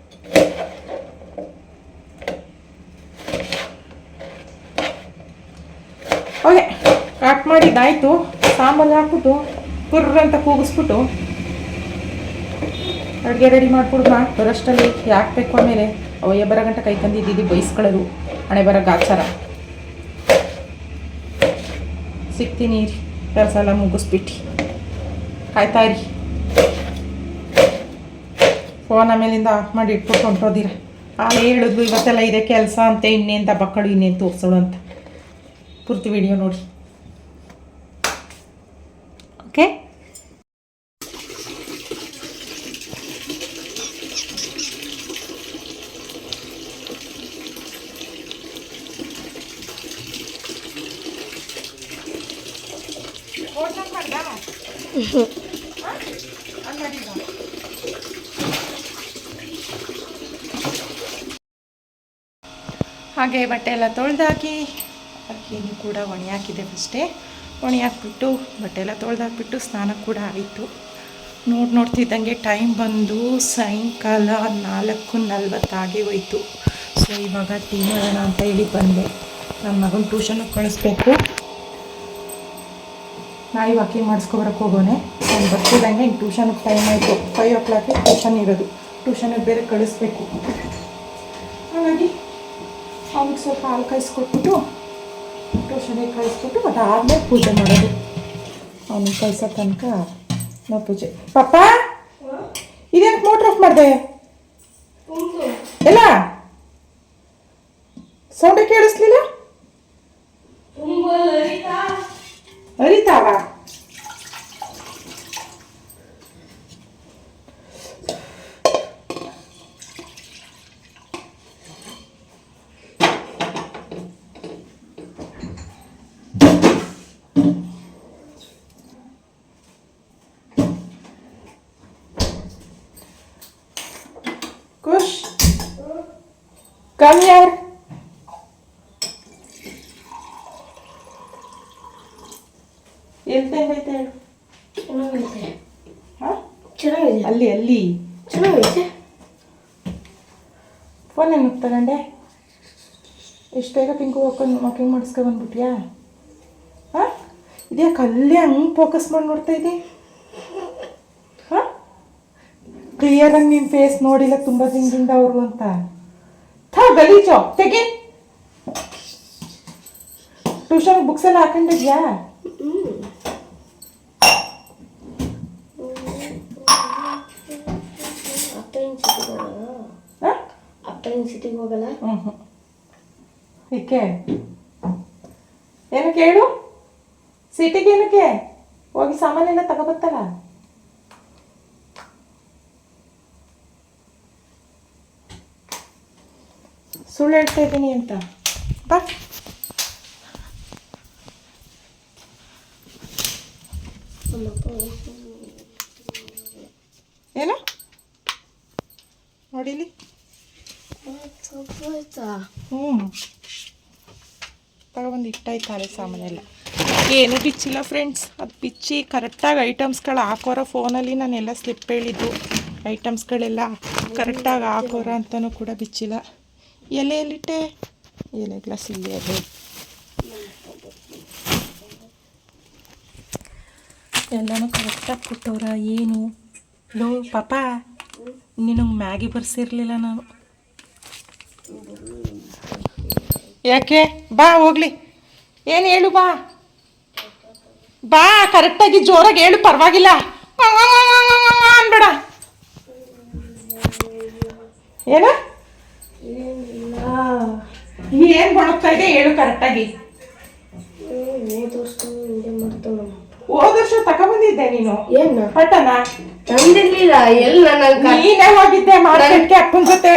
ಓಕೆ ಕಟ್ ಮಾಡಿದ್ದಾಯಿತು ಸಾಂಬಲ್ಲಿ ಹಾಕ್ಬಿಟ್ಟು, ಕುರ್ರ ಅಂತ ಕೂಗಿಸ್ಬಿಟ್ಟು, ಅಡುಗೆ ರೆಡಿ ಮಾಡ್ಬಿಡ್ಮ ಬರೋಷ್ಟಲ್ಲಿ ಯಾಕೆ ಬೇಕು ಆಮೇಲೆ? ಅವಯ್ಯ ಬರೋ ಗಂಟೆ ಕೈ ತಂದಿದ್ದೀವಿ ಬೈಸ್ಕೊಳ್ಳೋದು. ಹಣೆ ಬರೋ ಗಾಚಾರ. ಸಿಗ್ತೀನಿ ಕೆಲಸ ಎಲ್ಲ ಮುಗಿಸ್ಬಿಟ್ಟು. ಕಾಯ್ತಾ ಇರಿ ಫೋನ್ ಆಮೇಲಿಂದ ಆಫ್ ಮಾಡಿ ಇಟ್ಬಿಟ್ಟು ಹೊಂಟೋದಿರ. ಆಮೇಲೆ ಹೇಳಿದ್ಲು ಇವತ್ತೆಲ್ಲ ಇದೆ ಕೆಲಸ ಅಂತೆ ಇನ್ನೇನು ದಬ್ಬಕ್ಕಳು ಇನ್ನೇನು ತೋರಿಸೋಳು ಅಂತ. ಪೂರ್ತಿ ವಿಡಿಯೋ ನೋಡಿ. ಓಕೆ ಹಾಗೆ ಬಟ್ಟೆ ಎಲ್ಲ ತೊಳೆದಾಕಿ ಅಕ್ಕಿನೂ ಕೂಡ ಒಣಿ ಹಾಕಿದೆ ಫಸ್ಟೇ ಒಣಿ ಹಾಕ್ಬಿಟ್ಟು ಬಟ್ಟೆ ಎಲ್ಲ ತೊಳೆದಾಕ್ಬಿಟ್ಟು ಸ್ನಾನ ಕೂಡ ಆಯಿತು. ನೋಡಿ ನೋಡ್ತಿದ್ದಂಗೆ ಟೈಮ್ ಬಂದು ಸಾಯಂಕಾಲ ನಾಲ್ಕು ನಲ್ವತ್ತಾಗಿ ಹೋಯ್ತು. ಸೊ ಇವಾಗ ಟೀ ಮಾಡೋಣ ಅಂತ ಹೇಳಿ ಬಂದೆ. ನನ್ನ ಮಗನ ಟ್ಯೂಷನ್ಗೆ ಕಳಿಸ್ಬೇಕು. ನಾಳೆ ವಾಕಿಂಗ್ ಮಾಡಿಸ್ಕೊಬರಕ್ಕೆ ಹೋಗೋನೆ. ನಾನು ಬರ್ತಿದ್ದಂಗೆ ಹಿಂಗೆ ಟ್ಯೂಷನ್ಗೆ ಟೈಮ್ ಆಯಿತು. ಫೈವ್ ಓ ಕ್ಲಾಕಿಗೆ ಟ್ಯೂಷನ್ ಇರೋದು. ಟ್ಯೂಷನಿಗೆ ಬೇರೆ ಕಳಿಸ್ಬೇಕು. ಹಾಗಾಗಿ ಅವ್ನಿಗೆ ಸ್ವಲ್ಪ ಹಾಲು ಕಾಯಿಸ್ಕೊಟ್ಬಿಟ್ಟು ಟ್ಯೂಷನಿಗೆ ಕಳಿಸ್ಬಿಟ್ಟು ಅದಾದಮೇಲೆ ಪೂಜೆ ಮಾಡೋದು. ಅವನಿಗೆ ಕಳ್ಸೋ ತನಕ ನಾವು ಪೂಜೆ. ಪಾಪ ಇದೇನು ಮೋಟ್ರ್ ಆಫ್ ಮಾಡಿದೆ? ಎಲ್ಲ? ಸೌಂಡ್ ಕೇಳಿಸ್ಲಿಲ್ಲ ಕಮ್ ಯಾರ್ ಎಲ್ಲಿ ಐತೆ ಹೇಳು? ಚೆನ್ನಾಗೈತೆ. ಹಾಂ? ಚೆನ್ನಾಗಿದೆ ಅಲ್ಲಿ ಅಲ್ಲಿ. ಚೆನ್ನಾಗೈತೆ. ಫೋನ್ ಏನು ತಗೊಂಡೆ ಎಷ್ಟು ಬೇಗ ಪಿಂಕು ಹಾಕೊಂಡು ವಾಕಿಂಗ್ ಮಾಡಿಸ್ಕೊ ಬಂದ್ಬಿಟ್ಯಾ? ಹಾಂ? ಇದ್ಯಾಕೆ ಅಲ್ಲೇ ಹಂಗೆ ಫೋಕಸ್ ಮಾಡಿ ನೋಡ್ತಾ ಇದ್ದೀನಿ ಹಾಂ? ಕ್ಲಿಯರಾಗಿ ನಿನ್ನ ಫೇಸ್ ನೋಡಿಲ್ಲ ತುಂಬ ದಿನದಿಂದ ಅವರು ಅಂತ. ಗಲೀಜು, ತೆಗಿ. ಟ್ಯೂಷನ್ ಬುಕ್ಸ್ ಎಲ್ಲ ಹಾಕೊಂಡಿದ್ಯಾ? ಸಿಟಿಗೆ ಹೋಗಲ್ಲ ಏಕೆ ಏನಕ್ಕೆ ಹೇಳು? ಸಿಟಿಗೆ ಏನಕ್ಕೆ? ಹೋಗಿ ಸಾಮಾನೆಲ್ಲ ತಗೋಬತ್ತಲ್ಲ ಸುಳ್ಳು ಹೇಳ್ತಾ ಇದ್ದೀನಿ ಅಂತ. ಬಾ. ಏನು? ನೋಡಿಲಿ? ಹ್ಞೂ ತಗೊಬಂದು ಇಟ್ಟಾಯ್ತಾರೆ ಸಾಮಾನೆಲ್ಲ. ಏನು ಬಿಚ್ಚಿಲ್ಲ ಫ್ರೆಂಡ್ಸ್ ಅದು ಬಿಚ್ಚಿ ಕರೆಕ್ಟಾಗಿ ಐಟಮ್ಸ್ಗಳು ಹಾಕೋರ ಫೋನಲ್ಲಿ ನಾನೆಲ್ಲ ಸ್ಲಿಪ್ ಹೇಳಿದ್ದು. ಐಟಮ್ಸ್ಗಳೆಲ್ಲ ಕರೆಕ್ಟಾಗಿ ಹಾಕೋರ ಅಂತಲೂ ಕೂಡ ಬಿಚ್ಚಿಲ್ಲ. ಎಲೆಯಲ್ಲಿಟ್ಟೆ? ಎಲೆ ಗ್ಲಾಸ್ ಇಲ್ಲಿ ಎಲೆ ಎಲ್ಲನೂ ಕರೆಕ್ಟಾಗಿ ಕೊಟ್ಟವ್ರ, ಏನು? ಲೋ, ಪಾಪ, ನಿನಗೆ ಮ್ಯಾಗಿ ಬರ್ಸಿರ್ಲಿಲ್ಲ ನಾನು. ಯಾಕೆ? ಬಾ, ಹೋಗ್ಲಿ. ಏನು ಹೇಳು, ಬಾ. ಬಾ ಕರೆಕ್ಟಾಗಿ ಜೋರಾಗಿ ಹೇಳು, ಪರವಾಗಿಲ್ಲ. ಅನ್ಬೇಡ ಏನ? ಏನು ಬಣಗ್ತಾ ಇದೆ ಹೇಳು ಕರೆಕ್ಟಾಗಿ ಹಿಂಗೆ ಮಾಡ್ತಾವ ಹೋದ ವರ್ಷ ಬಂದಿದ್ದೆ ನೀನು. ಏನ್? ಪಟ್ಟನ ತಂದಿರ್ಲಿಲ್ಲ ಎಲ್ಲ ನಾನು ನೀನೇ ಹೋಗಿದ್ದೆ ಮಾರ್ಕೆಟ್ಗೆ ಅಪ್ಪನ ಜೊತೆ.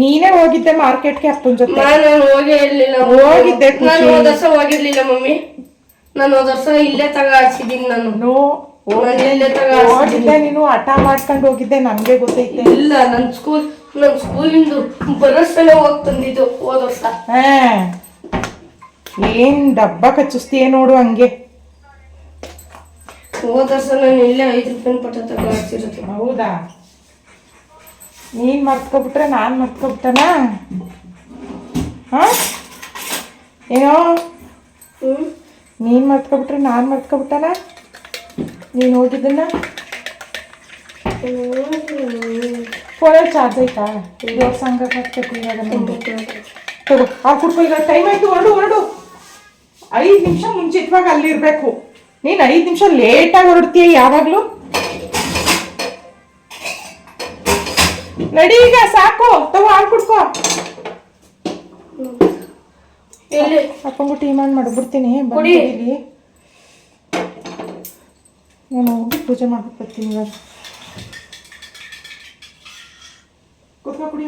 ನೀನೇ ಹೋಗಿದ್ದೆ ಮಾರ್ಕೆಟ್ಗೆ ಅಪ್ಪನ ಜೊತೆ. ನಾನು ಹೋಗೇ ಇರ್ಲಿಲ್ಲ ಹೋಗಿದ್ದೆ ನಾನು ಹೋದ ವರ್ಷ ಹೋಗಿರ್ಲಿಲ್ಲ ಮಮ್ಮಿ. ನಾನು ಹೋದ ವರ್ಷ ಇಲ್ಲೇ ತಗ ಆಡ್ಸಿದೀನಿ ನಾನು. ನೋ ಹೋಗಿದ್ದೆ. ನೀನು ಹಠ ಮಾಡ್ಕೊಂಡು ಹೋಗಿದ್ದೆ ನನ್ಗೆ ಗೊತ್ತೈತೆ. ಇಲ್ಲ ನನ್ ಸ್ಕೂಲ್ ನನ್ನ ಸ್ಕೂಲಿಂದು ಬರೋಸಲೆ ಹೋಗಿ ತಂದಿದ್ದು ಹೋದ ವರ್ಷ. ಏನ್ ಡಬ್ಬ ಕಚ್ಚಿಸ್ತೀಯ ನೋಡು ಹಂಗೆ. ಹೋದ ವರ್ಷ ನಾನು ಇಲ್ಲೇ ಐದು ರೂಪಾಯಿ ಪಟ್ಟ ತಗ ಆಡ್ಸಿರೋದು ಹೌದಾ? ನೀನ್ ಮರ್ತ್ಕೊಬಿಟ್ರೆ ನಾನ್ ಮರ್ತ್ಕೊಬಿಟ್ಟನಾ? ಹಾ? ಏನೋ? ನೀನ್ ಮರ್ತ್ಕೊಬಿಟ್ರೆ ನಾನ್ ಮರ್ತ್ಕೊಬಿಟ್ಟನ? ನೀನ್ ಹೋಗಿದ್ದನ್ನ? ಫೋನಲ್ಲಿ ಚಾರ್ಜ್ ಆಯ್ತಾ? ಇವಾಗ ಸಂಘ ಕಟ್ಬೇಕು ಇವಾಗ ತಗೋ ಆ ಕುಡ್ಕೊ ಈಗ ಟೈಮ್ ಆಯ್ತು ಹೊರಡು ಹೊರಡು. ಐದು ನಿಮಿಷ ಮುಂಚಿತವಾಗಿ ಅಲ್ಲಿರ್ಬೇಕು. ನೀನು ಐದು ನಿಮಿಷ ಲೇಟಾಗಿ ಹೊರಡ್ತೀಯ ಯಾವಾಗಲೂ? ನಡಿ ಈಗ ಸಾಕು. ತಗೋ ಹಾಲು ಕುಡ್ಕೋ. ಎಲ್ಲಿ ಅಪ್ಪಂಗು ಟೀ ಮಾಡಿ ಮಾಡ್ಬಿಡ್ತೀನಿ. ಬಂದಿಲ್ಲಿ ನಾನು ಹೋಗಿ ಪೂಜೆ ಮಾಡ್ಬಿಟ್ಟು ಬರ್ತೀನಿ ಇವಾಗ. ಕೂತ್ಕೊ, ಕುಡಿ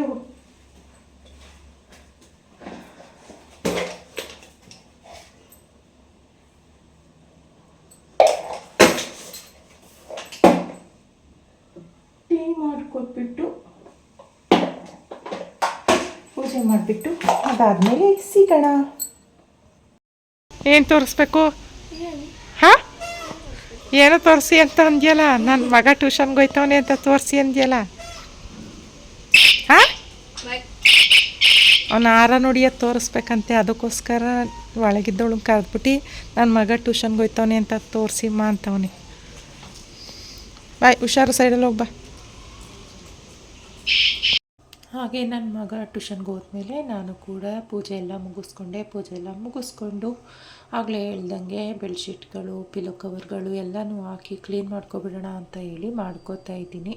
ಟೀ ಮಾಡ್ಕೊಟ್ಬಿಟ್ಟು ಪೂಜೆ ಮಾಡಿಬಿಟ್ಟು ಅದಾದಮೇಲೆ ಸಿಗೋಣ. ಏನು ತೋರಿಸ್ಬೇಕು? ಹಾ? ಏನೋ ತೋರಿಸಿ ಅಂತ ಅಂದ್ಯಲ್ಲ? ನನ್ನ ಮಗ ಟ್ಯೂಷನ್ಗೆ ಹೋಯ್ತವನೆ ಅಂತ ತೋರಿಸಿ ಅಂದ್ಯಲ್ಲ? ಹಾಂ? ಆರ ನೋಡಿಯ ತೋರಿಸ್ಬೇಕಂತೆ ಅದಕ್ಕೋಸ್ಕರ ಒಳಗಿದ್ದವಳು ಕರೆದ್ಬಿಟ್ಟು ನನ್ನ ಮಗ ಟ್ಯೂಷನ್ಗೆ ಹೋಯ್ತವನೆ ಅಂತ ತೋರಿಸಿಮ್ಮ ಅಂತವನಿ. ಬಾಯ್ ಹುಷಾರು ಸೈಡಲ್ಲಿ ಹೋಗ್ಬಾ ಹಾಗೆ ನನ್ನ ಮಗ ಟ್ಯೂಷನ್ಗೆ ಹೋದ್ಮೇಲೆ ನಾನು ಕೂಡ ಪೂಜೆ ಎಲ್ಲ ಮುಗಿಸ್ಕೊಂಡೆ. ಪೂಜೆ ಎಲ್ಲ ಮುಗಿಸ್ಕೊಂಡು ಆಗಲೇ ಹೇಳ್ದಂಗೆ ಬೆಡ್ಶೀಟ್ಗಳು ಪಿಲೋ ಕವರ್ಗಳು ಎಲ್ಲನೂ ಹಾಕಿ ಕ್ಲೀನ್ ಮಾಡ್ಕೊಬಿಡೋಣ ಅಂತ ಹೇಳಿ ಮಾಡ್ಕೋತಾ ಇದ್ದೀನಿ.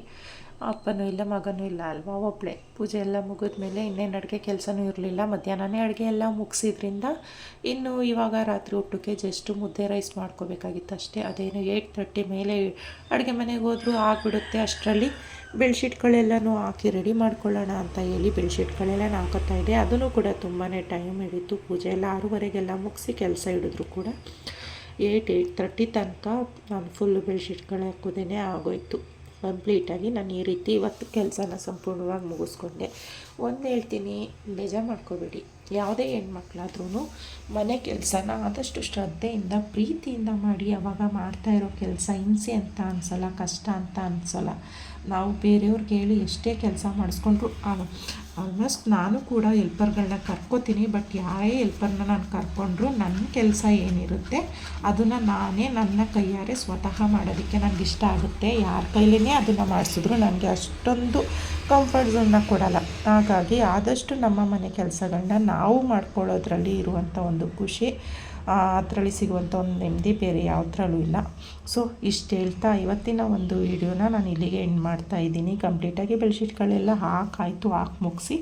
ಅಪ್ಪನೂ ಇಲ್ಲ, ಮಗನೂ ಇಲ್ಲ ಅಲ್ವಾ? ಒಬ್ಬಳೆ ಪೂಜೆ ಎಲ್ಲ ಮುಗಿದ್ಮೇಲೆ ಇನ್ನೇನು ಅಡುಗೆ ಕೆಲಸನೂ ಇರಲಿಲ್ಲ. ಮಧ್ಯಾಹ್ನನೇ ಅಡುಗೆ ಎಲ್ಲ ಮುಗಿಸಿದ್ರಿಂದ ಇನ್ನು ಇವಾಗ ರಾತ್ರಿ ಊಟಕ್ಕೆ ಜಸ್ಟ್ ಮುದ್ದೆ ರೈಸ್ ಮಾಡ್ಕೋಬೇಕಾಗಿತ್ತು ಅಷ್ಟೇ. ಅದೇನು ಏಯ್ಟ್ ತರ್ಟಿ ಮೇಲೆ ಅಡುಗೆ ಮನೆಗೆ ಹೋದರೂ ಆಗಿಬಿಡುತ್ತೆ ಅಷ್ಟರಲ್ಲಿ. ಬೆಡ್ಶೀಟ್ಗಳೆಲ್ಲನೂ ಹಾಕಿ ರೆಡಿ ಮಾಡ್ಕೊಳ್ಳೋಣ ಅಂತ ಹೇಳಿ ಬೆಡ್ಶೀಟ್ಗಳೆಲ್ಲ ಹಾಕೋತಾ ಇದೆ. ಅದನ್ನು ಕೂಡ ತುಂಬಾ ಟೈಮ್ ಹಿಡಿತು. ಪೂಜೆ ಎಲ್ಲ ಆರೂವರೆಗೆಲ್ಲ ಮುಗಿಸಿ ಕೆಲಸ ಹಿಡಿದ್ರು ಕೂಡ. ಏಯ್ಟ್ ಏಯ್ಟ್ ತರ್ಟಿ ತನಕ ನಾನು ಫುಲ್ಲು ಬೆಳ್ಶೀಟ್ಗಳು ಹಾಕೋದೇ ಆಗೋಯ್ತು. ಕಂಪ್ಲೀಟಾಗಿ ನಾನು ಈ ರೀತಿ ಇವತ್ತು ಕೆಲಸನ ಸಂಪೂರ್ಣವಾಗಿ ಮುಗಿಸ್ಕೊಂಡೆ. ಒಂದು ಹೇಳ್ತೀನಿ, ಬೇಜಾರು ಮಾಡ್ಕೋಬೇಡಿ. ಯಾವುದೇ ಹೆಣ್ಮಕ್ಳಾದ್ರೂ ಮನೆ ಕೆಲಸನ ಆದಷ್ಟು ಶ್ರದ್ಧೆಯಿಂದ, ಪ್ರೀತಿಯಿಂದ ಮಾಡಿ ಅವಾಗ ಮಾಡ್ತಾ ಇರೋ ಕೆಲಸ ಹಿಂಸೆ ಅಂತ ಅನ್ಸಲ್ಲ, ಕಷ್ಟ ಅಂತ ಅನ್ಸಲ್ಲ. ನಾವು ಬೇರೆಯವ್ರಿಗೆ ಹೇಳಿ ಎಷ್ಟೇ ಕೆಲಸ ಮಾಡಿಸ್ಕೊಂಡ್ರು ಆಲ್ಮೋಸ್ಟ್ ನಾನು ಕೂಡ ಹೆಲ್ಪರ್ಗಳನ್ನ ಕರ್ಕೋತೀನಿ ಬಟ್ ಯಾರೇ ಹೆಲ್ಪರ್ನ ನಾನು ಕರ್ಕೊಂಡ್ರು ನನ್ನ ಕೆಲಸ ಏನಿರುತ್ತೆ, ಅದನ್ನು ನಾನೇ ನನ್ನ ಕೈಯಾರೆ ಸ್ವತಃ ಮಾಡೋದಕ್ಕೆ ನನಗೆ ಇಷ್ಟ ಆಗುತ್ತೆ. ಯಾರ ಕೈಲೇ ಅದನ್ನು ಮಾಡಿಸಿದ್ರು ನನಗೆ ಅಷ್ಟೊಂದು ಕಂಫರ್ಟ್ ಝೋನ್ನ ಕೊಡಲ್ಲ. ಹಾಗಾಗಿ ಆದಷ್ಟು ನಮ್ಮ ಮನೆ ಕೆಲಸಗಳನ್ನ ನಾವು ಮಾಡ್ಕೊಳ್ಳೋದ್ರಲ್ಲಿ ಇರುವಂಥ ಒಂದು ಖುಷಿ. ಅದರಲ್ಲಿ ಸಿಗುವಂಥ ಒಂದು ನೆಮ್ಮದಿ ಬೇರೆ ಯಾವುದ್ರಲ್ಲೂ ಇಲ್ಲ. ಸೊ ಇಷ್ಟು ಹೇಳ್ತಾ ಇವತ್ತಿನ ಒಂದು ವಿಡಿಯೋನ ನಾನು ಇಲ್ಲಿಗೆ ಎಂಡ್ ಮಾಡ್ತಾ ಇದ್ದೀನಿ. ಕಂಪ್ಲೀಟಾಗಿ ಬೆಡ್ಶೀಟ್ಗಳೆಲ್ಲ ಹಾಕಾಯಿತು, ಹಾಕಿ ಮುಗಿಸಿ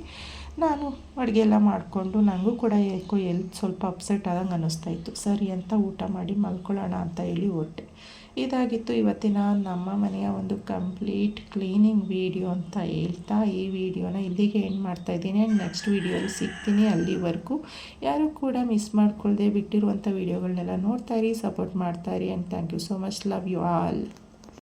ನಾನು ಅಡುಗೆ ಎಲ್ಲ ಮಾಡಿಕೊಂಡು ನನಗೂ ಕೂಡ ಏಕೋ ಎಲ್ಲಿ ಸ್ವಲ್ಪ ಅಪ್ಸೆಟ್ ಆದಂಗೆ ಅನ್ನಿಸ್ತಾ ಇತ್ತು. ಸರಿ ಅಂತ ಊಟ ಮಾಡಿ ಮಲ್ಕೊಳ್ಳೋಣ ಅಂತ ಹೇಳಿ ಹೊರಟೆ ಇದಾಗಿತ್ತು. ಇವತ್ತಿನ ನಮ್ಮ ಮನೆಯ ಒಂದು ಕಂಪ್ಲೀಟ್ ಕ್ಲೀನಿಂಗ್ ವಿಡಿಯೋ ಅಂತ ಹೇಳ್ತಾ ಈ ವಿಡಿಯೋನ ಇಲ್ಲಿಗೆ ಎಂಡ್ ಮಾಡ್ತಾ ಇದ್ದೀನಿ. ನೆಕ್ಸ್ಟ್ ವಿಡಿಯೋಲಿ ಸಿಗ್ತೀನಿ ಅಲ್ಲಿವರೆಗೂ. ಯಾರೂ ಕೂಡ ಮಿಸ್ ಮಾಡ್ಕೊಳ್ಳದೆ ಬಿಟ್ಟಿರುವಂಥ ವಿಡಿಯೋಗಳನ್ನೆಲ್ಲ ನೋಡ್ತಾ ಇರಿ, ಸಪೋರ್ಟ್ ಮಾಡ್ತಾ ಇರಿ and thank you so much love you all